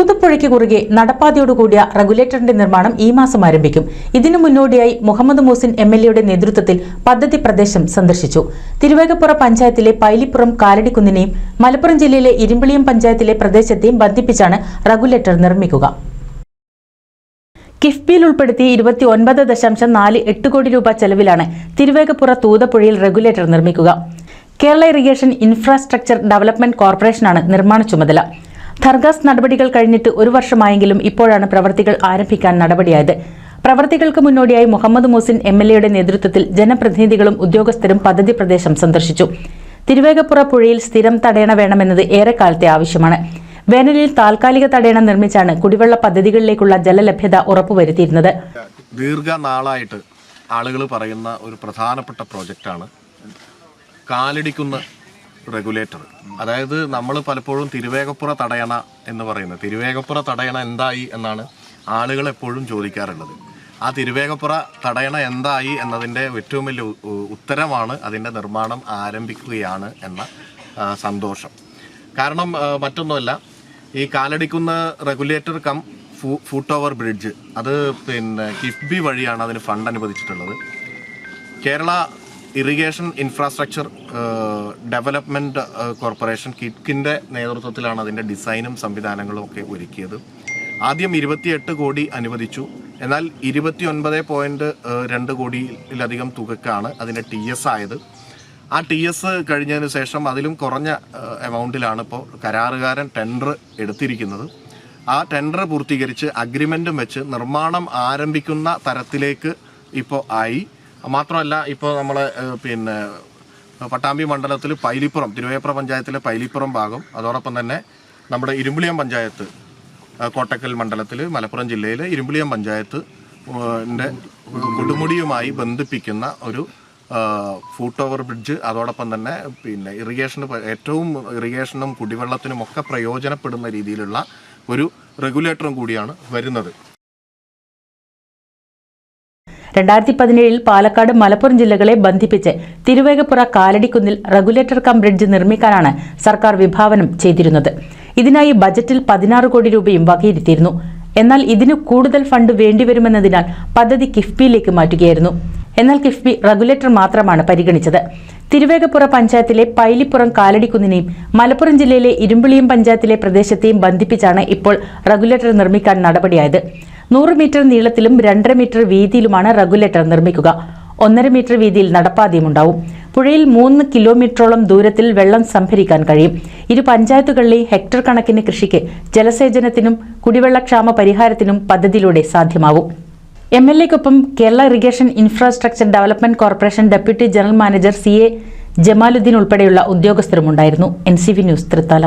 തൂതുപ്പുഴയ്ക്ക് കുറുകെ നടപ്പാതയോടുകൂടിയ റെഗുലേറ്ററിന്റെ നിർമ്മാണം ഈ മാസം ആരംഭിക്കും. ഇതിനു മുന്നോടിയായി മുഹമ്മദ് മൂസിൻ എം എൽ എയുടെ നേതൃത്വത്തിൽ പദ്ധതി പ്രദേശം സന്ദർശിച്ചു. തിരുവേഗപ്പുറ പഞ്ചായത്തിലെ പൈലിപ്പുറം കാലടിക്കുന്നിനെയും മലപ്പുറം ജില്ലയിലെ ഇരുമ്പിളിയം പഞ്ചായത്തിലെ പ്രദേശത്തെയും ബന്ധിപ്പിച്ചാണ് റെഗുലേറ്റർ നിർമ്മിക്കുക. കിഫ്ബിയിൽ ഉൾപ്പെടുത്തി ഇരുപത്തി ഒൻപത് ദശാംശം നാല് എട്ട് കോടി രൂപ ചെലവിലാണ് തിരുവേഗപ്പുറ തൂതപ്പുഴയിൽ റെഗുലേറ്റർ നിർമ്മിക്കുക. കേരള ഇറിഗേഷൻ ഇൻഫ്രാസ്ട്രക്ചർ ഡെവലപ്മെന്റ് കോർപ്പറേഷനാണ് നിർമ്മാണ ചുമതല. ധർഗാസ് നടപടികൾ കഴിഞ്ഞിട്ട് ഒരു വർഷമായെങ്കിലും ഇപ്പോഴാണ് പ്രവർത്തികൾ ആരംഭിക്കാൻ നടപടിയായത്. പ്രവർത്തികൾക്ക് മുന്നോടിയായി മുഹമ്മദ് മുസിൻ എം എൽ എയുടെ നേതൃത്വത്തിൽ ജനപ്രതിനിധികളും ഉദ്യോഗസ്ഥരും പദ്ധതി പ്രദേശം സന്ദർശിച്ചു. തിരുവേഗപ്പുറ പുഴയിൽ സ്ഥിരം തടയണ വേണമെന്നത് ഏറെക്കാലത്തെ ആവശ്യമാണ്. വേനലിൽ താൽക്കാലിക തടയണ നിർമ്മിച്ചാണ് കുടിവെള്ള പദ്ധതികളിലേക്കുള്ള ജലലഭ്യത ഉറപ്പുവരുത്തിയിരുന്നത്. ദീർഘനാളായിട്ട് ആളുകൾ പറയുന്ന ഒരു പ്രധാനപ്പെട്ട പ്രോജക്റ്റാണ്. കാലടിക്കുന്ന റെഗുലേറ്റർ. അതായത് നമ്മൾ പലപ്പോഴും തിരുവേഗപ്പുറ തടയണ എന്ന് പറയുന്നത്. തിരുവേഗപ്പുറ തടയണ എന്തായി എന്നാണ് ആളുകൾ എപ്പോഴും ചോദിക്കാറുള്ളത്. ആ തിരുവേഗപ്പുറ തടയണ എന്തായി എന്നതിന്റെ ഏറ്റവും വലിയ ഉത്തരമാണ് അതിന്റെ നിർമ്മാണം ആരംഭിക്കുകയാണ് എന്ന സന്തോഷം. കാരണം മറ്റൊന്നുമല്ല ഈ കാലടിക്കുന്ന regulator cum ഫൂ foot over bridge. അത് പിന്നെ കിഫ്ബി വഴിയാണ് അതിന് fund അനുവദിച്ചിട്ടുള്ളത്. Kerala irrigation infrastructure development corporation കിറ്റ്കിന്റെ നേതൃത്വത്തിലാണ് അതിന്റെ ഡിസൈനും സംവിധാനങ്ങളും ഒക്കെ ഒരുക്കിയത്. ആദ്യം ഇരുപത്തിയെട്ട് കോടി അനുവദിച്ചു. എന്നാൽ ഇരുപത്തി ഒൻപത് പോയിന്റ് രണ്ട് കോടിയിലധികം തുകക്കാണ് അതിന്റെ ടി എസ് ആയത്. ആ ടി എസ് കഴിഞ്ഞതിന് ശേഷം അതിലും കുറഞ്ഞ എമൗണ്ടിലാണ് ഇപ്പോൾ കരാറുകാരൻ ടെൻഡർ എടുത്തിരിക്കുന്നത്. ആ ടെൻഡർ പൂർത്തീകരിച്ച് അഗ്രിമെന്റും വെച്ച് നിർമ്മാണം ആരംഭിക്കുന്ന തരത്തിലേക്ക് ഇപ്പോൾ ആയി. മാത്രമല്ല ഇപ്പോൾ നമ്മൾ പിന്നെ പട്ടാമ്പി മണ്ഡലത്തിൽ പൈലിപ്പുറം തിരുവേപ്ര പഞ്ചായത്തിലെ പൈലിപ്പുറം ഭാഗം അതോടൊപ്പം തന്നെ നമ്മുടെ ഇരുമ്പുളിയം പഞ്ചായത്ത് കോട്ടക്കൽ മണ്ഡലത്തിൽ മലപ്പുറം ജില്ലയിലെ ഇരുമ്പുളിയം പഞ്ചായത്ത് കൊടുമുടിയുമായി ബന്ധിപ്പിക്കുന്ന ഒരു ഫൂട്ട് ഓവർ ബ്രിഡ്ജ് അതോടൊപ്പം തന്നെ പിന്നെ ഇറിഗേഷന് ഏറ്റവും ഇറിഗേഷനും കുടിവെള്ളത്തിനും ഒക്കെ പ്രയോജനപ്പെടുന്ന രീതിയിലുള്ള ഒരു റെഗുലേറ്ററും കൂടിയാണ് വരുന്നത്. രണ്ടായിരത്തി പതിനേഴിൽ പാലക്കാട് മലപ്പുറം ജില്ലകളെ ബന്ധിപ്പിച്ച് തിരുവേഗപ്പുറ കാലടിക്കുന്നിൽ റെഗുലേറ്റർ കം ബ്രിഡ്ജ് നിർമ്മിക്കാനാണ് സർക്കാർ വിഭാവനം ചെയ്തിരുന്നത്. ഇതിനായി ബജറ്റിൽ പതിനാറ് കോടി രൂപയും വകയിരുത്തിയിരുന്നു. എന്നാൽ ഇതിനു കൂടുതൽ ഫണ്ട് വേണ്ടിവരുമെന്നതിനാൽ പദ്ധതി കിഫ്ബിയിലേക്ക് മാറ്റുകയായിരുന്നു. എന്നാൽ കിഫ്ബി റെഗുലേറ്റർ മാത്രമാണ് പരിഗണിച്ചത്. തിരുവേഗപ്പുറ പഞ്ചായത്തിലെ പൈലിപ്പുറം കാലടിക്കുന്നിനെയും മലപ്പുറം ജില്ലയിലെ ഇരുമ്പിളിയം പഞ്ചായത്തിലെ പ്രദേശത്തെയും ബന്ധിപ്പിച്ചാണ് ഇപ്പോൾ റെഗുലേറ്റർ നിർമ്മിക്കാൻ നടപടിയായത്. നൂറ് മീറ്റർ നീളത്തിലും രണ്ടര മീറ്റർ വീതിയിലുമാണ് റെഗുലേറ്റർ നിർമ്മിക്കുക. ഒന്നര മീറ്റർ വീതിയിൽ നടപ്പാതയുമുണ്ടാവും. പുഴയിൽ മൂന്ന് കിലോമീറ്ററോളം ദൂരത്തിൽ വെള്ളം സംഭരിക്കാൻ കഴിയും. ഇരു പഞ്ചായത്തുകളിലെയും ഹെക്ടർ കണക്കിന് കൃഷിക്ക് ജലസേചനത്തിനും കുടിവെള്ളക്ഷാമ പരിഹാരത്തിനും പദ്ധതിയിലൂടെ സാധ്യമാവും. M L എക്കൊപ്പം Kerala irrigation infrastructure development corporation deputy general manager C A Jamaluddin ഉൾപ്പെടെയുള്ള ഉദ്യോഗസ്ഥരുമുണ്ടായിരുന്നു. N C V news Thrithala.